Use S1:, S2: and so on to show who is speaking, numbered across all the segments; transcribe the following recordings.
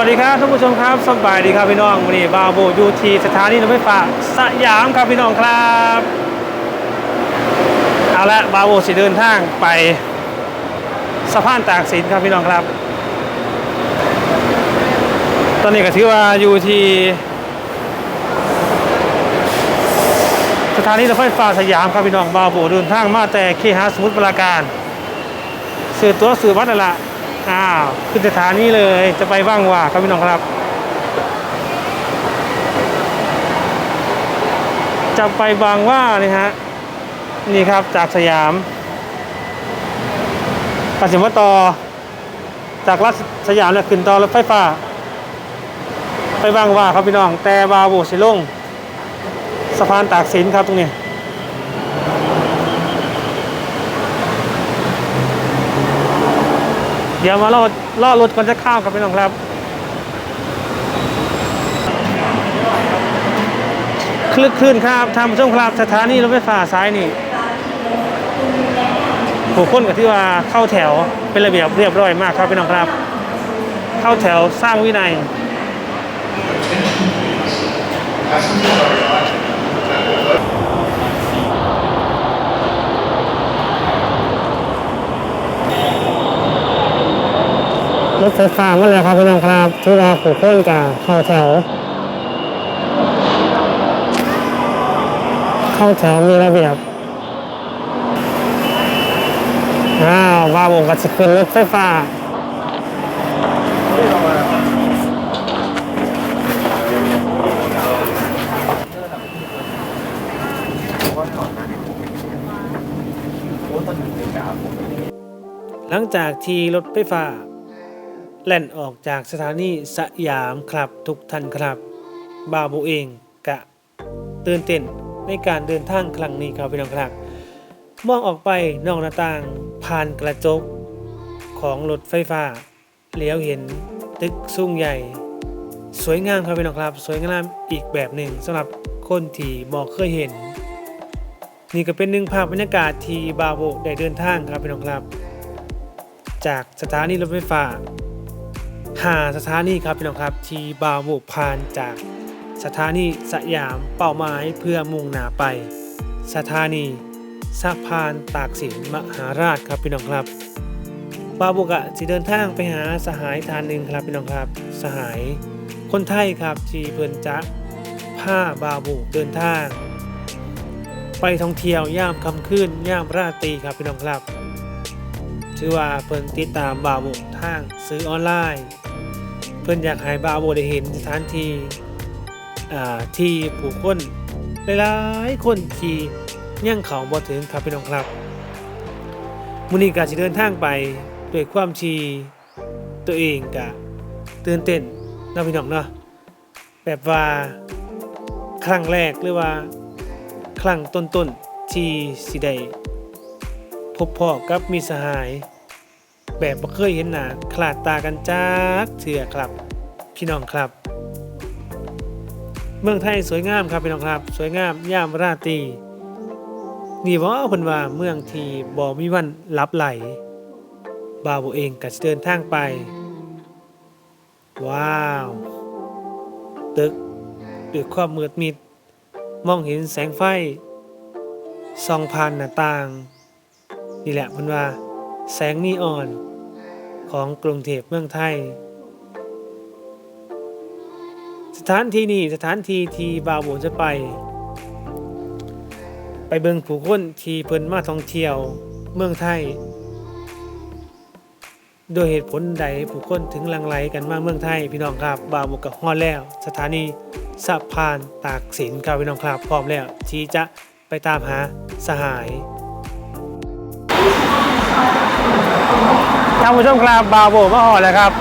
S1: วัสดีครับท่านผู้ชมครับสบายดีครับพี่น้องวันนี้บาโบยูทีสถานีรถไฟฟ้าสยามครับพี่น้องครับเอาละบาโบสิเดินทางไปสะพานตากสินครับพี่น้องครับ ตอนนี้ก็ถือว่าอยู่ที่สถานีรถไฟฟ้าสยามครับพี่น้องบาโบเดินทางมาแต่เคหะสมุทรปราการ สื่อตัวสื่อวัดนั่นแหละ อ้าวขึ้นสถานีเลยจะไปบ้างว่าครับพี่น้องครับ จะไปบางว่านี่ฮะนี่ครับจากสยามปัสิมวต่อจากรัฐสยามเนี่ยขึ้นต่อรถไฟฟ้า ไปบางว่าครับพี่น้องแต่บาโบสิลงสะพานตากสินครับตรงนี้ เดี๋ยวมาล่อล่อรถก่อนจะข้ามครับพี่น้องครับ คลึกคลื่นครับทำช่วงครับสถานีรถไฟฟ้าซ้ายนี่ผู้คนกับที่ว่าเข้าแถวเป็นระเบียบเรียบร้อยมากครับพี่น้องครับ เข้าแถวสร้างวินัย รถไฟฟ้ามาแล้วครับพี่น้องครับที่ว่าผู้คนกับเข้าแถว เข้าแถวมีระเบียบอ้าวว่าผมก็จะขึ้นรถไฟฟ้าหลังจากที่รถไฟฟ้า แล่นออกจากสถานีสยามครับทุกท่านครับ บาบูเองกะตื่นเต้นในการเดินทางครั้งนี้ครับพี่น้องครับมองออกไปนอกหน้าต่างผ่านกระจกของรถไฟฟ้าเลี้ยวเห็นตึกสูงใหญ่ สวยงามครับพี่น้องครับ สวยงามอีกแบบหนึ่งสำหรับคนที่บอกเคยเห็น นี่ก็เป็นหนึ่งภาพบรรยากาศที่บาโบได้เดินทางครับพี่น้องครับ จากสถานีรถไฟฟ้า หาสถานีครับพี่น้องครับ ที่บาวบุผ่านจากสถานีสยามเป้าหมายเพื่อมุ่งหน้าไป สถานีสะพานตากสินมหาราชครับพี่น้องครับบาบุกะจะเดินทางไปหาสหายทานหนึ่งครับพี่น้องครับ สหายคนไทยครับที่เพิ่นจะผ้าบาบุเดินทาง ไปท่องเที่ยวย่ามคำคืนย่ามราตรีครับพี่น้องครับชื่อว่าเพิ่นติดตามบาวโบทางซื้อออนไลน์ พิ่นอยากให้บาวโบได้เห็นสถานที่ที่ผู้คนหลายๆคนที่ยังเขาบ่ถึงครับพี่น้องครับมื้อนี้ก็สิเดินทางไปด้วยความทีตัวเองก็ตื่นเต้นเนาะพี่น้องเนาะแบบว่าครั้งแรกหรือว่าครั้งต้นๆที่สิได้พบพ่อกับมีสหาย แบบบ่เคยเห็นหน้าคลาดตากันจากเถื่อครับ พี่น้องครับ เมืองไทยสวยงามครับพี่น้องครับ สวยงามยามราตรีนี่ว่าเพิ่นว่าเมืองที่บ่มีวันลับไหลบ่าวเองก็สิเดินทางไป ว้าว ตึกด้วยความมืดมิด มองเห็นแสงไฟส่องผ่านหน้าต่าง นี่แหละเพิ่นว่า แสงนีออน ของกรุงเทพเมืองไทย สถานที่นี้สถานที่ที่บาวโบจะไป ไปเบิงผู้คนที่เพิ่นมาท่องเที่ยวเมืองไทย โดยเหตุผลใดผู้คนถึงลังไหลกันมาเมืองไทย พี่น้องครับบาวโบกับฮอดแล้ว สถานีสะพานตากสินครับพี่น้องครับพร้อมแล้วที่จะไปตามหาสหาย ท่านผู้ชมครับบาโบมาหอดแล้วครับ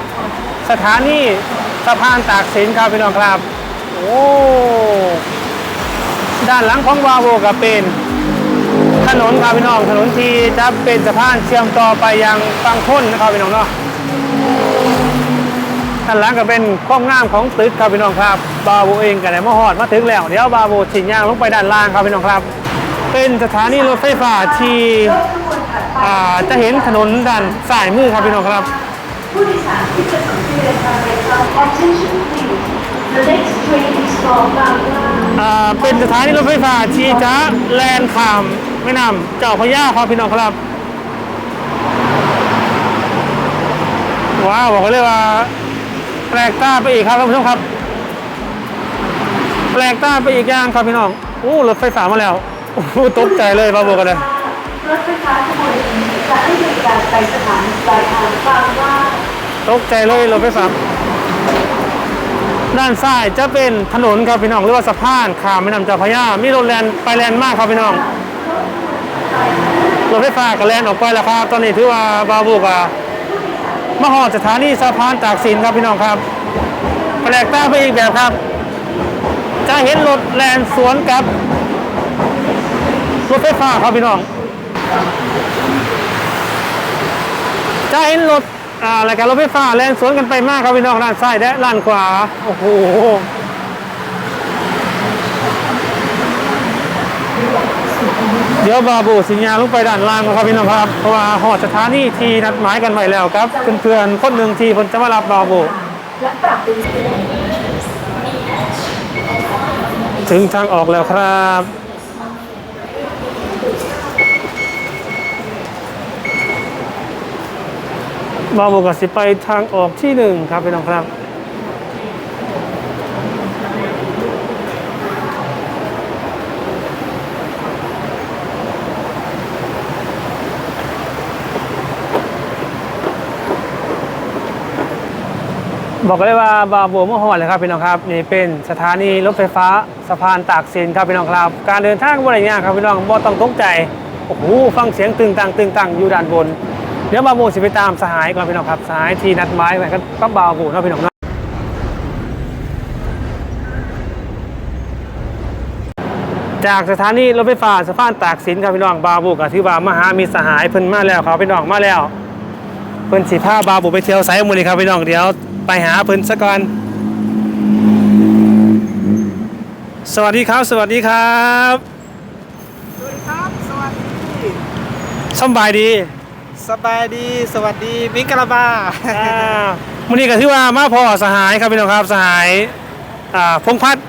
S1: สถานีสะพานตากสินครับพี่น้องครับ โอ้ด้านหลังของบาโบก็เป็นถนนครับพี่น้องถนนที่จะเป็นสะพานเชื่อมต่อไปยังฟังพ้นนะครับพี่น้องเนาะด้านหลังก็เป็นข้องงามของตึกครับพี่น้องครับ บาโบเองก็ได้มาหอดมาถึงแล้วเดี๋ยวบาโบชิงย่างลงไปด้านล่างครับพี่น้องครับ เป็นสถานีรถไฟฟ้าที่อ่าจะเห็นถนนด้านซ้ายมือครับพี่น้องครับ
S2: ผู้โดยสารที่จะสนใจเดินทางไปครับ Attention please the next train is for Bangla
S3: อ่าเป็นสถานีรถไฟฟ้าชีจ้าแลนด์ขามแม่น้ำเจ้าพระยาครับพี่น้องครับว้าวบอกเลยว่า แปลกตาไปอีกครับท่านผู้ชมครับ แปลกตาไปอีกอย่างครับพี่น้องอู้รถไฟฟ้ามาแล้ว โอ้โหตกใจเลยมาบอกกันเลย
S2: รถไฟฟ้าขบวนนี้จะให้บริการไปสถานีปลายทางบางว่า
S3: ตกใจเลยรถไฟฟ้าด้านซ้ายจะเป็นถนนครับพี่น้องหรือว่าสะพานข้ามแม่น้ำเจ้าพระยามีรถแลนไปแลนมากครับพี่น้องรถไฟฟ้าก็แลนออกไปแล้วครับตอนนี้ถือว่าบาบุกอะมาหอดสถานีสะพานตากสินครับพี่น้องครับแปลกตาไปอีกแบบครับ จะเห็นรถแลนสวนกับ รถไฟฟ้าครับพี่น้องจะเห็นรถอ่ารายการรถไฟฟ้าแล่นสวนกันไปมากครับพี่น้องด้านซ้ายและด้านขวาโอ้โหเดี๋ยวบาบูสิญญาลงไปด้านล่างนะครับพี่น้องครับเพราะว่าหอดสถานีที่นัดหมายกันไว้แล้วครับเพื่อนๆคนหนึ่งที่เพิ่นจะมารับบาบูถึงทางออกแล้วครับ บาบูก็สิไปทางออกที่หนึ่งครับพี่น้องครับ บอกเลยว่าบาบัวมหอดเลยครับพี่น้องครับนี่เป็นสถานีรถไฟฟ้าสะพานตากสินครับพี่น้องครับ การเดินทางบ่ได้ยากครับพี่น้องบ่ต้องตกใจโอ้โหฟังเสียงตึงตังตึงตังอยู่ด้านบน เดี๋ยวบาบัวสิไปตามสหายก่อนพี่น้องครับสหายที่นัดหมายไว้กับกับบาบัวเนาะพี่น้องเนาะจากสถานีรถไฟฟ้าสะพานตากสินครับพี่น้องบาบัวก็ถือว่ามาหามีสหายเพิ่นมาแล้วครับพี่น้องมาแล้ว เพิ่นสิพาบาบุไปเที่ยวไสมื้อนี้ครับพี่น้องเดี๋ยวไปหาเพิ่นซะก่อนสวัสดีครับ สวัสดีครับ
S4: สวัสดีครับสวัสดี
S3: สำบายดี
S4: สบายดีสวัสดีมิงกะลาบา
S3: อ่ามื้อนี้ก็ถือว่ามาพ่อสหายครับพี่น้องครับสหายอ่าพงษ์พัฒน์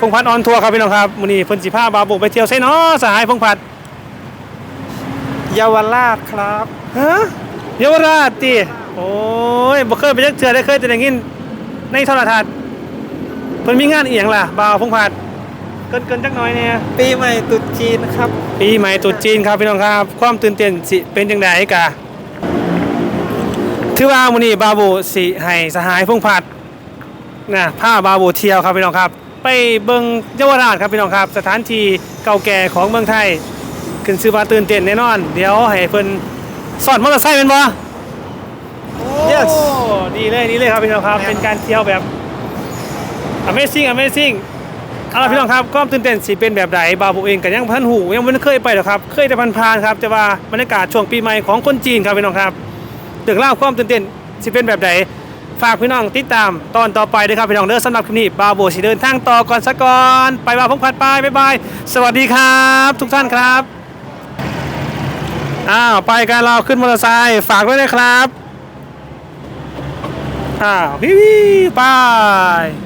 S3: พงษ์พัฒน์ออนทัวร์ครับพี่น้องครับมื้อนี้เพิ่นสิพาบาบุไปเที่ยวไสเนาะสหายพงษ์พัฒน์
S4: เยาวราชครับ
S3: ฮะเยาวราชติโอ้ยบ่เคยไปจักเทื่อได้เคยแต่ได้ยินในโทรทัศน์เพิ่นมีงานอีหยังล่ะบ่าวพงษ์พัฒน์เกินเกินจักหน่อยเนี่ย
S4: ปีใหม่ตรุษจีนครับ
S3: ปีใหม่ตรุษจีนครับพี่น้องครับ ความตื่นเต้นสิเป็นจังไดกะถือว่ามื้อนี้บาบูสิให้สหายพงษ์พัฒน์นะพาบาบูเที่ยวครับพี่น้องครับ ไปเบิ่งเยาวราชครับพี่น้องครับ สถานที่เก่าแก่ของเมืองไทยขึ้นชื่อว่าตื่นเต้นแน่นอน เดี๋ยวให้เพิ่นสอนมอเตอร์ไซค์เป็นบ่
S4: Yes
S3: โอ้ดีเลยดีเลยครับพี่น้องครับ เป็นการเที่ยวแบบ Amazing Amazing เอาล่ะพี่น้องครับความตื่นเต้นสิเป็นแบบใดบาบูเองก็ยังพันหูยังไม่เคยไปหรอกครับ เคยแต่ผ่านครับแต่ว่าบรรยากาศช่วงปีใหม่ของคนจีนครับพี่น้องครับเรื่องเล่าความตื่นเต้นสิเป็นแบบใดฝากพี่น้องติดตามตอนต่อไปด้วยครับพี่น้องเด้อสำหรับคลิปนี้บาบูสิเดินทางต่อก่อนสักก่อนไปบาพงพัดไปบ๊ายบายสวัสดีครับ ทุกท่านครับอ้าวไปกันเราขึ้นมอเตอร์ไซค์ฝากด้วยครับอ้าววิวไป